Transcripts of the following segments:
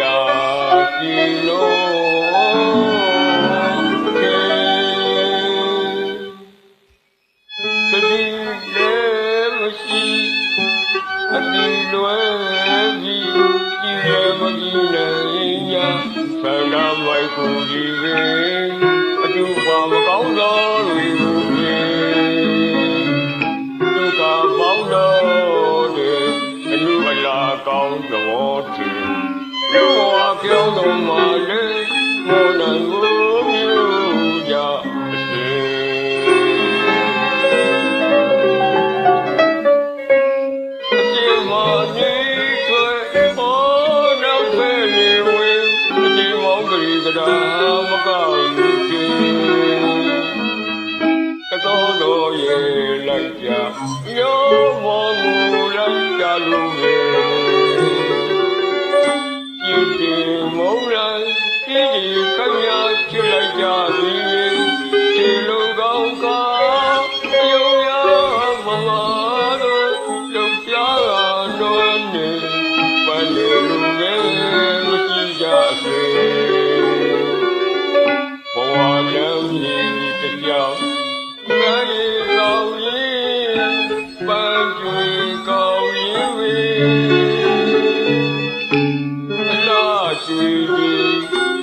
တာကြည်လို့ကေသတိလည်းမရှိအတိလွယ်ကြီးကြည်ရမကြည်နိုင်ရဆန္ဒမိုက်ကိုကြည့်ပဲ 我叫东来顺，我能不？神は旧来じゃ民営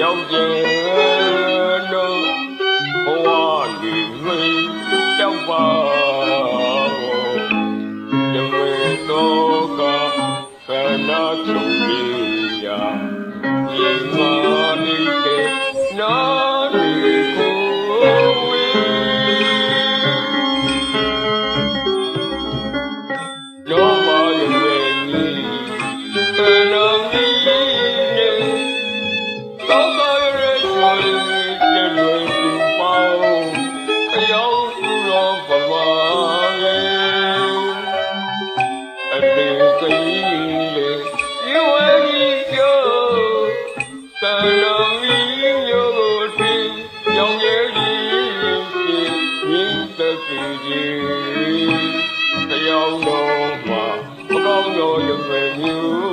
ယောက်ျားတို့ဘဝဒီမင်းတောက်ပါယမေတောကကနာချုပ်ကြီးရာယမ know you when you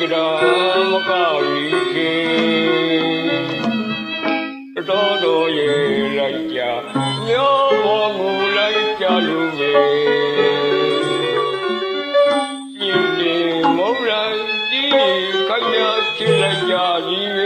ကရာမကရီခေတော်တော်ရဲ့လိုက်ကြညောပေါ်မူလိုက်ကြလူပဲရှင်တင်မုံလိုက်ဒီခိုင်ရချစ်လိုက်ကြကြီးပဲ